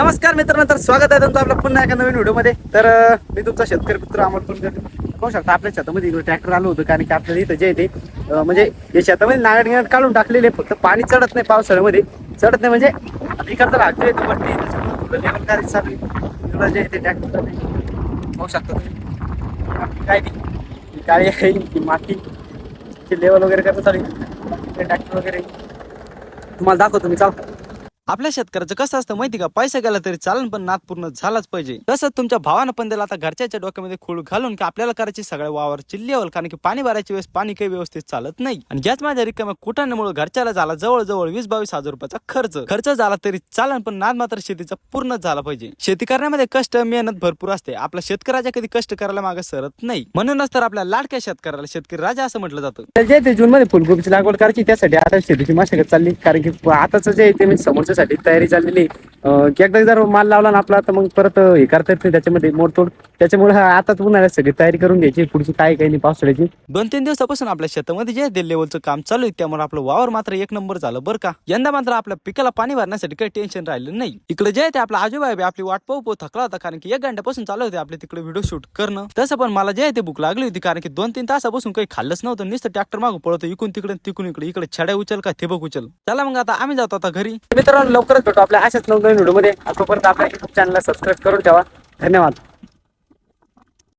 नमस्कार मित्रांनो तर स्वागत आहे तुमचं आपल्या पुन्हा एका नवीन व्हिडिओमध्ये. तर मी तुमचा शेतकरी मित्र अमोल पण पाहू शकता आपल्या शेतामध्ये ट्रॅक्टर आलो होतं कारण की आपल्याला इथं जे ते म्हणजे या शेतामध्ये नागड गिनाट काढून टाकलेले फक्त पाणी चढत नाही पावसाळ्यामध्ये. चढत नाही म्हणजे आता इकडचा भाग जो आहे. तो वरती चालू आहे. इकडं जे ते ट्रॅक्टर पाहू शकता तुम्ही. काय नाही. काय आहे की माती. लेवल वगैरे करत चालू ट्रॅक्टर वगैरे. तुम्हाला दाखवतो मी चालतो. आपल्या शेतकऱ्याचं कसं असतं माहिती का? पैसा गेला तरी चालन पण नाद पूर्ण झालाच पाहिजे. तसंच तुमच्या भावानं पण दिला आता घरच्याच्या डोक्यामध्ये खूळ घालून की आपल्याला करायची सगळ्या वावरची लेवल कारण की पाणी भरायची वेळेस पाणी काही व्यवस्थित चालत नाही. आणि याच माझ्या रिकाम्या कुटाण्यामुळे घरच्याला झाला जवळजवळ वीस बावीस हजार रुपयाचा खर्च. खर्च झाला तरी चालन पण नाद मात्र शेतीचा पूर्णच झाला पाहिजे. शेती करण्यामध्ये कष्ट मेहनत भरपूर असते. आपल्या शेतकऱ्याच्या कधी कष्ट करायला मागे सरत नाही. म्हणूनच तर आपल्या लाडक्या शेतकऱ्याला शेतकरी राजा असं म्हटलं जातं. जे ते जून मध्ये फुलकोबीची लागवड करायची त्यासाठी आता शेतीची मशागत चालली. कारण की आताच जे आहे ते समोरच्या समोरच्यासाठी तयारी चाललेली की एकदा जर माल लावला ना आपला तर मग परत हे करता येत नाही त्याच्यामध्ये मोडतोड. त्याच्यामुळे हा आताच उन्हाळ्यात सगळी तयारी करून घ्यायची पुढची काय काही नाही पावसाळ्याची. दोन तीन दिवसापासून आपल्या शेतामध्ये जे आहे लेवलचं काम चालू आहे त्यामुळे आपलं वावर मात्र एक नंबर झालं बरं का. यंदा मात्र आपल्या पिकाला पाणी भरण्यासाठी काही टेन्शन राहिलं नाही. इकडे जे आहे ते आपला आजोबा आपली वाट पाहू पाहू थकला होता कारण की एक घंट्यापासून चालू होते आपले तिकडे व्हिडिओ शूट करणं. तसं पण मला जे आहे ते भूक लागली होती कारण की दोन तीन तासापासून काही खाल्लंच नव्हतं नुसतं ट्रॅक्टर मागं पळतो इकडून तिकडे तिकडून इकडे इकडे छड्या उचल का ठिबक उचल. चला मग आता आम्ही जातो आता घरी. मित्रांनो लवकरच भेटू आपल्या अशाच नवीन व्हिडिओमध्ये तोपर्यंत आपल्या यूट्यूब चॅनलला सबस्क्राईब करून ठेवा. धन्यवाद.